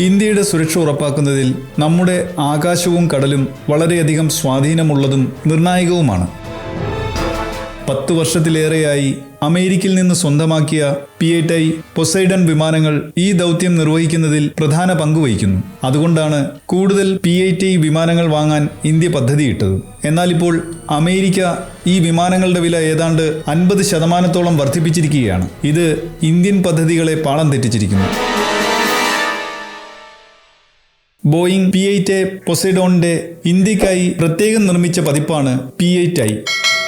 ഇന്ത്യയുടെ സുരക്ഷ ഉറപ്പാക്കുന്നതിൽ നമ്മുടെ ആകാശവും കടലും വളരെയധികം സ്വാധീനമുള്ളതും നിർണായകവുമാണ്. പത്തു വർഷത്തിലേറെയായി അമേരിക്കയിൽ നിന്ന് സ്വന്തമാക്കിയ പി എ ടൈ പൊസൈഡൻ വിമാനങ്ങൾ ഈ ദൗത്യം നിർവഹിക്കുന്നതിൽ പ്രധാന പങ്ക് വഹിക്കുന്നു. അതുകൊണ്ടാണ് കൂടുതൽ പി ഐ വിമാനങ്ങൾ വാങ്ങാൻ ഇന്ത്യ പദ്ധതിയിട്ടത്. എന്നാൽ ഇപ്പോൾ അമേരിക്ക ഈ വിമാനങ്ങളുടെ വില ഏതാണ്ട് അൻപത് ശതമാനത്തോളം വർദ്ധിപ്പിച്ചിരിക്കുകയാണ്. ഇത് ഇന്ത്യൻ പദ്ധതികളെ പാളം തെറ്റിച്ചിരിക്കുന്നു. ബോയിങ് പി എയ്റ്റ് എ പൊസൈഡോണിന്റെ ഇന്ത്യക്കായി പ്രത്യേകം നിർമ്മിച്ച പതിപ്പാണ് പി എയ്റ്റ് ഐ.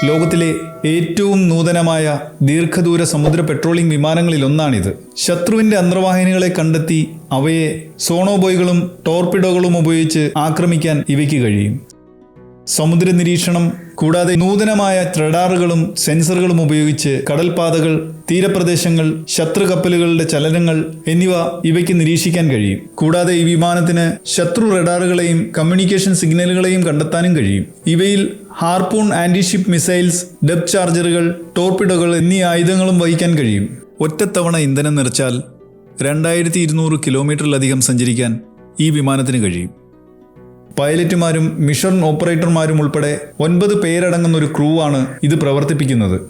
ലോകത്തിലെ ഏറ്റവും നൂതനമായ ദീർഘദൂര സമുദ്ര പെട്രോളിംഗ് വിമാനങ്ങളിലൊന്നാണിത് ശത്രുവിന്റെ അന്തർവാഹിനികളെ കണ്ടെത്തി അവയെ സോണോബോയ്കളും ടോർപിഡോകളും ഉപയോഗിച്ച് ആക്രമിക്കാൻ ഇവയ്ക്ക് കഴിയും. സമുദ്ര നിരീക്ഷണം കൂടാതെ നൂതനമായ റഡാറുകളും സെൻസറുകളും ഉപയോഗിച്ച് കടൽപാതകൾ തീരപ്രദേശങ്ങൾ ശത്രു കപ്പലുകളുടെ ചലനങ്ങൾ എന്നിവ ഇവയ്ക്ക് നിരീക്ഷിക്കാൻ കഴിയും. കൂടാതെ ഈ വിമാനത്തിന് ശത്രു റഡാറുകളെയും കമ്മ്യൂണിക്കേഷൻ സിഗ്നലുകളെയും കണ്ടെത്താനും കഴിയും. ഇവയിൽ harpoon anti ship missiles depth ചാർജറുകൾ ടോർപിഡോകൾ എന്നീ ആയുധങ്ങളും വഹിക്കാൻ കഴിയും. ഒറ്റത്തവണ ഇന്ധനം നിറച്ചാൽ രണ്ടായിരത്തി ഇരുന്നൂറ് കിലോമീറ്ററിലധികം സഞ്ചരിക്കാൻ ഈ വിമാനത്തിന് കഴിയും. പൈലറ്റുമാരും മിഷൻ ഓപ്പറേറ്റർമാരും ഉൾപ്പെടെ ഒൻപത് പേരടങ്ങുന്ന ഒരു ക്രൂ ആണ് ഇത് പ്രവർത്തിപ്പിക്കുന്നത്.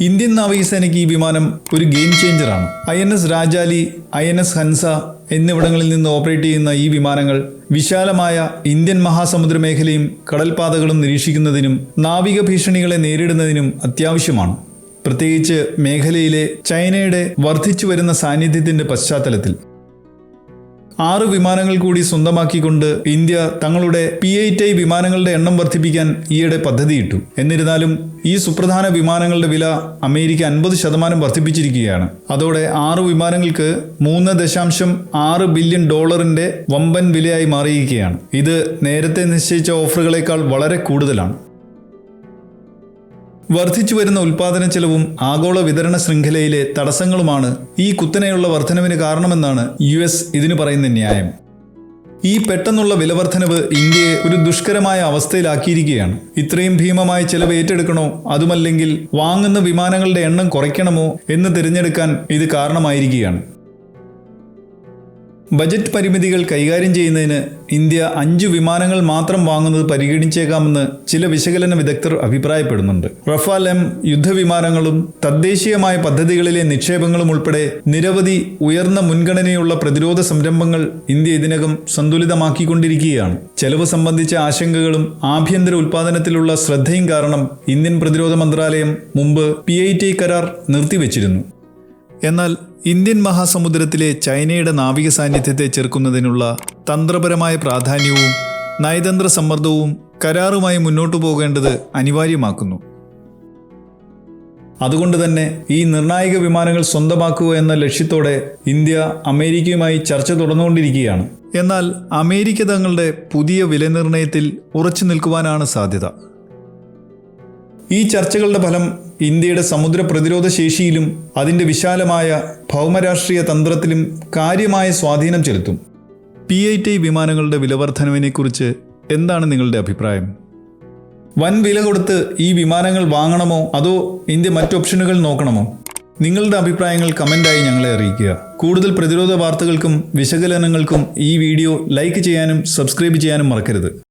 ഇന്ത്യൻ നാവികസേനയ്ക്ക് ഈ വിമാനം ഒരു game ചേഞ്ചറാണ് I N S Rajali I N S Hansa എന്നിവിടങ്ങളിൽ നിന്ന് ഓപ്പറേറ്റ് ചെയ്യുന്ന ഈ വിമാനങ്ങൾ വിശാലമായ ഇന്ത്യൻ മഹാസമുദ്ര മേഖലയും കടൽപാതകളും നിരീക്ഷിക്കുന്നതിനും നാവിക ഭീഷണികളെ നേരിടുന്നതിനും അത്യാവശ്യമാണ്. പ്രത്യേകിച്ച് മേഖലയിലെ ചൈനയുടെ വർദ്ധിച്ചു വരുന്ന സാന്നിധ്യത്തിന്റെ പശ്ചാത്തലത്തിൽ. ആറ് വിമാനങ്ങൾ കൂടി സ്വന്തമാക്കിക്കൊണ്ട് ഇന്ത്യ തങ്ങളുടെ പി എയ്റ്റ് ഐ വിമാനങ്ങളുടെ എണ്ണം വർദ്ധിപ്പിക്കാൻ ഈയിടെ പദ്ധതിയിട്ടു. എന്നിരുന്നാലും ഈ സുപ്രധാന വിമാനങ്ങളുടെ വില അമേരിക്ക അൻപത് ശതമാനം വർദ്ധിപ്പിച്ചിരിക്കുകയാണ്. അതോടെ ആറ് വിമാനങ്ങൾക്ക് മൂന്ന് ദശാംശം ആറ് ബില്യൺ ഡോളറിന്റെ വമ്പൻ വിലയായി മാറിയിരിക്കുകയാണ്. ഇത് നേരത്തെ നിശ്ചയിച്ച ഓഫറുകളേക്കാൾ വളരെ കൂടുതലാണ്. വർദ്ധിച്ചു വരുന്ന ഉൽപാദന ചെലവും ആഗോള വിതരണ ശൃംഖലയിലെ തടസ്സങ്ങളുമാണ് ഈ കുത്തനെയുള്ള വർധനവിന് കാരണമെന്നാണ് യു എസ് ഇതിനു പറയുന്ന ന്യായം. ഈ പെട്ടെന്നുള്ള വിലവർധനവ് ഇന്ത്യയെ ഒരു ദുഷ്കരമായ അവസ്ഥയിലാക്കിയിരിക്കുകയാണ്. ഇത്രയും ഭീമമായ ചെലവ് ഏറ്റെടുക്കണോ? അതുമല്ലെങ്കിൽ വാങ്ങുന്ന വിമാനങ്ങളുടെ എണ്ണം കുറയ്ക്കണമോ എന്ന് തിരഞ്ഞെടുക്കാൻ ഇത് കാരണമായിരിക്കുകയാണ്. ബജറ്റ് പരിമിതികൾ കൈകാര്യം ചെയ്യുന്നതിന് ഇന്ത്യ അഞ്ച് വിമാനങ്ങൾ മാത്രം വാങ്ങുന്നത് പരിഗണിച്ചേക്കാമെന്ന് ചില വിശകലന വിദഗ്ധർ അഭിപ്രായപ്പെടുന്നുണ്ട്. റഫാൽ എം യുദ്ധവിമാനങ്ങളും തദ്ദേശീയമായ പദ്ധതികളിലെ നിക്ഷേപങ്ങളും ഉൾപ്പെടെ നിരവധി ഉയർന്ന മുൻഗണനയുള്ള പ്രതിരോധ സംരംഭങ്ങൾ ഇന്ത്യ ഇതിനകം സന്തുലിതമാക്കിക്കൊണ്ടിരിക്കുകയാണ്. ചെലവ് സംബന്ധിച്ച ആശങ്കകളും ആഭ്യന്തര ഉൽപാദനത്തിലുള്ള ശ്രദ്ധയും കാരണം ഇന്ത്യൻ പ്രതിരോധ മന്ത്രാലയം മുമ്പ് പി കരാർ നിർത്തിവെച്ചിരുന്നു. എന്നാൽ ഇന്ത്യൻ മഹാസമുദ്രത്തിലെ ചൈനയുടെ നാവിക സാന്നിധ്യത്തെ ചെറുക്കുന്നതിനുള്ള തന്ത്രപരമായ പ്രാധാന്യവും നയതന്ത്ര സമ്മർദ്ദവും കരാറുമായി മുന്നോട്ടു പോകേണ്ടത് അനിവാര്യമാക്കുന്നു. അതുകൊണ്ട് തന്നെ ഈ നിർണായക വിമാനങ്ങൾ സ്വന്തമാക്കുക എന്ന ലക്ഷ്യത്തോടെ ഇന്ത്യ അമേരിക്കയുമായി ചർച്ച തുടർന്നുകൊണ്ടിരിക്കുകയാണ്. എന്നാൽ അമേരിക്ക തങ്ങളുടെ പുതിയ വിലനിർണയത്തിൽ ഉറച്ചു നിൽക്കുവാനാണ് സാധ്യത. ഈ ചർച്ചകളുടെ ഫലം ഇന്ത്യയുടെ സമുദ്ര പ്രതിരോധ ശേഷിയിലും അതിന്റെ വിശാലമായ ഭൗമരാഷ്ട്രീയ തന്ത്രത്തിലും കാര്യമായ സ്വാധീനം ചെലുത്തും. പി ഐ ടി വിമാനങ്ങളുടെ വിലവർദ്ധനവിനെക്കുറിച്ച് എന്താണ് നിങ്ങളുടെ അഭിപ്രായം? വൻ വില കൊടുത്ത് ഈ വിമാനങ്ങൾ വാങ്ങണമോ അതോ ഇന്ത്യ മറ്റ് ഓപ്ഷനുകൾ നോക്കണമോ? നിങ്ങളുടെ അഭിപ്രായങ്ങൾ കമന്റായി ഞങ്ങളെ അറിയിക്കുക. കൂടുതൽ പ്രതിരോധ വാർത്തകൾക്കും വിശകലനങ്ങൾക്കും ഈ വീഡിയോ ലൈക്ക് ചെയ്യാനും സബ്സ്ക്രൈബ് ചെയ്യാനും മറക്കരുത്.